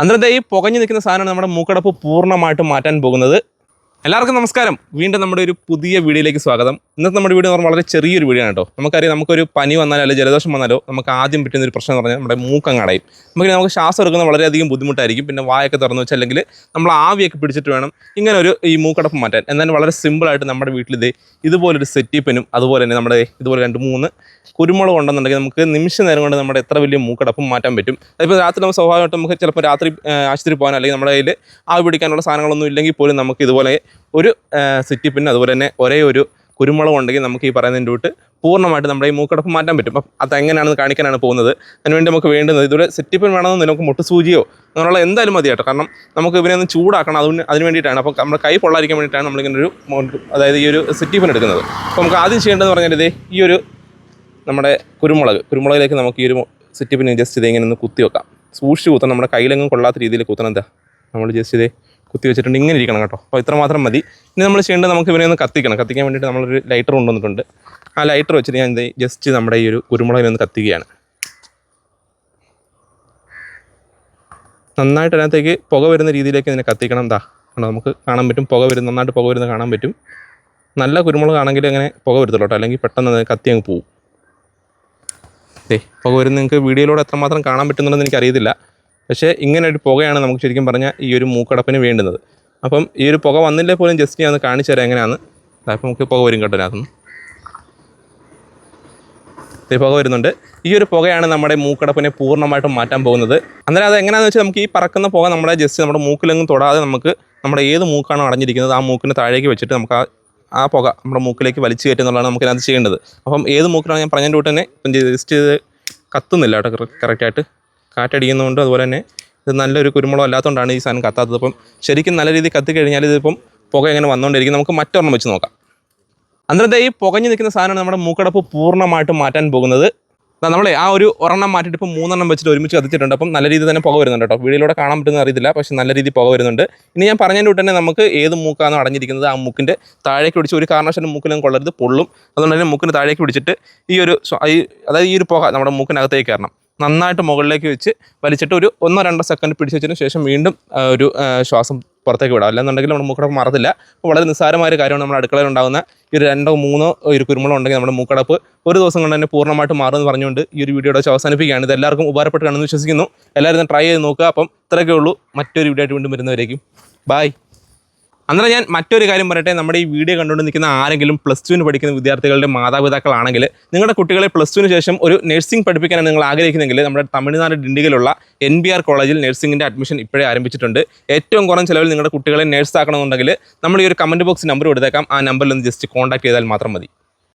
അന്നത്തെ ഈ പുകഞ്ഞു നിൽക്കുന്ന സാധനമാണ് നമ്മുടെ മൂക്കടപ്പ് പൂർണമായിട്ട് മാറ്റാൻ പോകുന്നത്. എല്ലാവർക്കും നമസ്കാരം. വീണ്ടും നമ്മുടെ ഒരു പുതിയ വീഡിയോയിലേക്ക് സ്വാഗതം. ഇന്നത്തെ നമ്മുടെ വീഡിയോ വളരെ ചെറിയൊരു വീഡിയോ ആണ് കേട്ടോ. നമുക്കറിയാം നമുക്കൊരു പനി വന്നാലോ അല്ലെങ്കിൽ ജലദോഷം വന്നാലോ നമുക്ക് ആദ്യം പറ്റുന്ന ഒരു പ്രശ്നം എന്ന് പറഞ്ഞാൽ നമ്മുടെ മൂക്കങ്ങടയും നമുക്ക് നമുക്ക് ശ്വാസം എടുക്കുന്നത് വളരെയധികം ബുദ്ധിമുട്ടായിരിക്കും. പിന്നെ വായൊക്കെ തുറന്നു വെച്ചാൽ അല്ലെങ്കിൽ നമ്മൾ ആവിയൊക്കെ പിടിച്ചിട്ട് വേണം ഇങ്ങനെ ഒരു ഈ മൂക്കടപ്പ് മാറ്റാൻ. എന്നാൽ വളരെ സിമ്പിളായിട്ട് നമ്മുടെ വീട്ടിൽ ഇത് ഇതുപോലൊരു സെറ്റിപ്പനും അതുപോലെ തന്നെ നമ്മുടെ ഇതുപോലെ രണ്ട് മൂന്ന് കുരുമുളക് ഉണ്ടെന്നുണ്ടെങ്കിൽ നമുക്ക് നിമിഷ നേരം കൊണ്ട് നമ്മുടെ എത്ര വലിയ മൂക്കടപ്പും മാറ്റാൻ പറ്റും. അതിപ്പോൾ രാത്രി നമ്മൾ സ്വാഭാവികമായിട്ട് നമുക്ക് ചിലപ്പോൾ രാത്രി ആശുപത്രി പോകാൻ അല്ലെങ്കിൽ നമ്മുടെ കയ്യിൽ ആവി പിടിക്കാനുള്ള സാധനങ്ങളൊന്നും ഇല്ലെങ്കിൽ പോലും നമുക്ക് ഇതുപോലെ ഒരു സിറ്റിപ്പിന് അതുപോലെ തന്നെ ഒരേ ഒരു കുരുമുളക് ഉണ്ടെങ്കിൽ നമുക്ക് ഈ പറയുന്നതിന്റെ തൊട്ട് പൂർണമായിട്ട് നമ്മുടെ ഈ മൂക്കടപ്പ് മാറ്റാൻ പറ്റും. അപ്പം അത് എങ്ങനെയാണെന്ന് കാണിക്കാനാണ് പോകുന്നത്. അതിനുവേണ്ടി നമുക്ക് വേണ്ടുന്നത് ഇതുപോലെ സെറ്റിപ്പിൻ വേണമെന്ന് നമുക്ക് മുട്ടുസൂചിയോ അങ്ങനെയുള്ള എന്തായാലും മതി കാരണം നമുക്ക് ഇവനെ ഒന്ന് ചൂടാക്കണം. അതിന് അതിന് വേണ്ടിയിട്ടാണ്. അപ്പോൾ നമ്മുടെ കൈ പൊള്ളാതിരിക്കാൻ വേണ്ടിയിട്ടാണ് നമ്മളിങ്ങനെ ഒരു അതായത് ഈ ഒരു സെറ്റിപ്പിൻ എടുക്കുന്നത്. അപ്പോൾ നമുക്ക് ആദ്യം ചെയ്യേണ്ടതെന്ന് പറഞ്ഞാൽ ഇതേ ഈ ഒരു നമ്മുടെ കുരുമുളക് കുരുമുളകിലേക്ക് നമുക്ക് ഈ ഒരു സെറ്റിപ്പിന് ജസ്റ്റ് ഇതേ ഇങ്ങനെ ഒന്ന് കുത്തി വെക്കാം. സൂക്ഷിച്ച് കുത്തണം. നമ്മുടെ കയ്യിലെങ്ങും കൊള്ളാത്ത രീതിയിൽ കുത്തണം. എന്താ നമ്മൾ ജസ്റ്റ് ഇതേ കുത്തി വെച്ചിട്ടുണ്ട് ഇങ്ങനെ ഇരിക്കണം കേട്ടോ. അപ്പോൾ ഇത്ര മാത്രം മതി. ഇനി നമ്മൾ ചെയ്യേണ്ടത് നമുക്ക് ഇവനെ ഒന്ന് കത്തിക്കണം. കത്തിക്കാൻ വേണ്ടിയിട്ട് നമ്മളൊരു ലൈറ്റർ കൊണ്ടുവന്നിട്ടുണ്ട് ആ ലൈറ്റർ വെച്ചിട്ട് ഞാൻ ഇത് ജസ്റ്റ് നമ്മുടെ ഈ ഒരു കുരുമുളകിനെ ഒന്ന് കത്തിക്കുകയാണ്. നന്നായിട്ട് അതിനകത്തേക്ക് പുക വരുന്ന രീതിയിലേക്ക് ഇതിനെ കത്തിക്കണം. എന്താ കണ്ടോ? നമുക്ക് കാണാൻ പറ്റും. പുക വരുന്ന നന്നായിട്ട് പുക വരുന്ന കാണാൻ പറ്റും. നല്ല കുരുമുളക് ആണെങ്കിൽ അങ്ങനെ പുക വരുത്തുള്ളൂ കേട്ടോ. അല്ലെങ്കിൽ പെട്ടെന്ന് അത് കത്തി അങ്ങ് പോവും. ഏ പുക വരുന്ന നിങ്ങൾക്ക് വീഡിയോയിലൂടെ എത്രമാത്രം കാണാൻ പറ്റുന്നുണ്ടെന്ന് എനിക്കറിയത്തില്ല. പക്ഷേ ഇങ്ങനെ ഒരു പുകയാണ് നമുക്ക് ശരിക്കും പറഞ്ഞാൽ ഈ ഒരു മൂക്കടപ്പിന് വേണ്ടുന്നത്. അപ്പം ഈ ഒരു പുക വന്നില്ലേ പോലും ജസ്റ്റ് ഞാൻ ഒന്ന് കാണിച്ചു തരാം എങ്ങനെയാണ് അപ്പം നമുക്ക് പുക വരും കേട്ടോ ഈ പുക വരുന്നുണ്ട്. ഈ ഒരു പുകയാണ് നമ്മുടെ മൂക്കടപ്പിനെ പൂർണമായിട്ടും മാറ്റാൻ പോകുന്നത്. അന്നേരം അത് എങ്ങനെയാണെന്ന് വെച്ചാൽ നമുക്ക് ഈ പറക്കുന്ന പുക നമ്മുടെ ജസ്റ്റ് നമ്മുടെ മൂക്കിലെങ്ങും തൊടാതെ നമുക്ക് നമ്മുടെ ഏത് മൂക്കാണോ അടഞ്ഞിരിക്കുന്നത് ആ മൂക്കിന് താഴേക്ക് വെച്ചിട്ട് നമുക്ക് ആ പുക നമ്മുടെ മൂക്കിലേക്ക് വലിച്ചു കയറ്റുന്നുള്ളതാണ് നമുക്ക് അതിനകത്ത് ചെയ്യേണ്ടത്. അപ്പം ഏത് മൂക്കിലാണ് ഞാൻ പറഞ്ഞതിന്റെ കൂട്ട് തന്നെ ഇപ്പം ജസ്റ്റ് കത്തുന്നില്ല കേട്ടോ കറക്റ്റായിട്ട് കാറ്റടിക്കുന്നതുകൊണ്ട് അതുപോലെ തന്നെ ഇത് നല്ലൊരു കുരുമുളക് അല്ലാത്തതുകൊണ്ടാണ് ഈ സാധനം കത്താത്തത്. അപ്പം ശരിക്കും നല്ല രീതിയിൽ കത്തി കഴിഞ്ഞാൽ ഇതിപ്പം പുക എങ്ങനെ വന്നുകൊണ്ടിരിക്കും. നമുക്ക് മറ്റൊരെണ്ണം വെച്ച് നോക്കാം. അന്നത്തെ ഈ പുകഞ്ഞു നിൽക്കുന്ന സാധനമാണ് നമ്മുടെ മൂക്കടപ്പ് പൂർണമായിട്ടും മാറ്റാൻ പോകുന്നത്. നമ്മളെ ആ ഒരു ഒരെണ്ണം മാറ്റിയിട്ട് ഇപ്പോൾ മൂന്നെണ്ണം വെച്ചിട്ട് ഒരുമിച്ച് കത്തിച്ചിട്ടുണ്ട്. അപ്പം നല്ല രീതിയിൽ തന്നെ പുക വരുന്നുണ്ട് കേട്ടോ. വീടിലൂടെ കാണാൻ പറ്റുന്ന അറിയത്തില്ല. പക്ഷേ നല്ല രീതിയിൽ പുക വരുന്നുണ്ട്. ഇനി ഞാൻ പറഞ്ഞതിന്റെ തന്നെ നമുക്ക് ഏത് മൂക്കാണോ അടഞ്ഞിരിക്കുന്നത് ആ മൂക്കിന്റെ താഴേക്ക് പിടിച്ച് ഒരു കാരണവശാലും മൂക്കിലും കൊള്ളരുത് പൊള്ളും. അതുകൊണ്ട് തന്നെ മൂക്കിന് താഴേക്ക് പിടിച്ചിട്ട് ഈ ഒരു അതായത് ഈ ഒരു പുക നമ്മുടെ മൂക്കിനകത്തേക്ക് കയറണം. നന്നായിട്ട് മുകളിലേക്ക് വെച്ച് വലിച്ചിട്ട് ഒരു ഒന്നോ രണ്ടോ സെക്കൻഡ് പിടിച്ച് വെച്ചതിന് ശേഷം വീണ്ടും ഒരു ശ്വാസം പുറത്തേക്ക് വിടാം. അല്ലെന്നുണ്ടെങ്കിൽ നമ്മുടെ മൂക്കടപ്പ് മറന്നില്ല അപ്പോൾ വളരെ നിസ്സാരമായ ഒരു കാര്യമാണ് നമ്മുടെ അടുക്കളയിൽ ഉണ്ടാകുന്ന ഈ ഒരു രണ്ടോ മൂന്നോ ഒരു കുരുമുളക് ഉണ്ടെങ്കിൽ നമ്മുടെ മൂക്കടപ്പ് ഒരു ദിവസം കൊണ്ട് തന്നെ പൂർണമായിട്ട് മാറുമെന്ന് പറഞ്ഞുകൊണ്ട് ഈ ഒരു വീഡിയോയുടെ വെച്ച് അവസാനിപ്പിക്കുകയാണ്. ഇത് എല്ലാവർക്കും ഉപകാരപ്പെട്ടാണെന്ന് വിശ്വസിക്കുന്നു. എല്ലാവരും ട്രൈ ചെയ്ത് നോക്കുക. അപ്പം ഇത്രയൊക്കെ ഉള്ളൂ. മറ്റൊരു വീഡിയോ ആയിട്ട് വീണ്ടും വരുന്നവരേക്കും. ബൈ അന്നേരം ഞാൻ മറ്റൊരു കാര്യം പറയട്ടെ നമ്മുടെ ഈ വീഡിയോ കണ്ടുകൊണ്ട് നിൽക്കുന്ന ആരെങ്കിലും പ്ലസ് ടുവിന് പഠിക്കുന്ന വിദ്യാർത്ഥികളുടെ മാതാപിതാക്കളാണെങ്കിൽ നിങ്ങളുടെ കുട്ടികളെ പ്ലസ് ടുവിന് ശേഷം ഒരു നഴ്സിംഗ് പഠിപ്പിക്കാനാണ് നിങ്ങൾ ആഗ്രഹിക്കുന്നെങ്കിൽ നമ്മുടെ തമിഴ്നാട് ഡിണ്ടിഗലുള്ള എൻ ബി ആർ കോളേജിൽ നഴ്സിംഗിന്റെ അഡ്മിഷൻ ഇപ്പോഴേ ആരംഭിച്ചിട്ടുണ്ട്. ഏറ്റവും കുറഞ്ഞ ചിലവിൽ നിങ്ങളുടെ കുട്ടികളെ നഴ്സ് ആക്കണമെന്നുണ്ടെങ്കിൽ നമ്മൾ ഈ ഒരു കമന്റ് ബോക്സ് നമ്പർ കൊടുത്തേക്കാം. ആ നമ്പറിൽ ഒന്ന് ജസ്റ്റ് കോൺടാക്ട് ചെയ്താൽ മാത്രം മതി.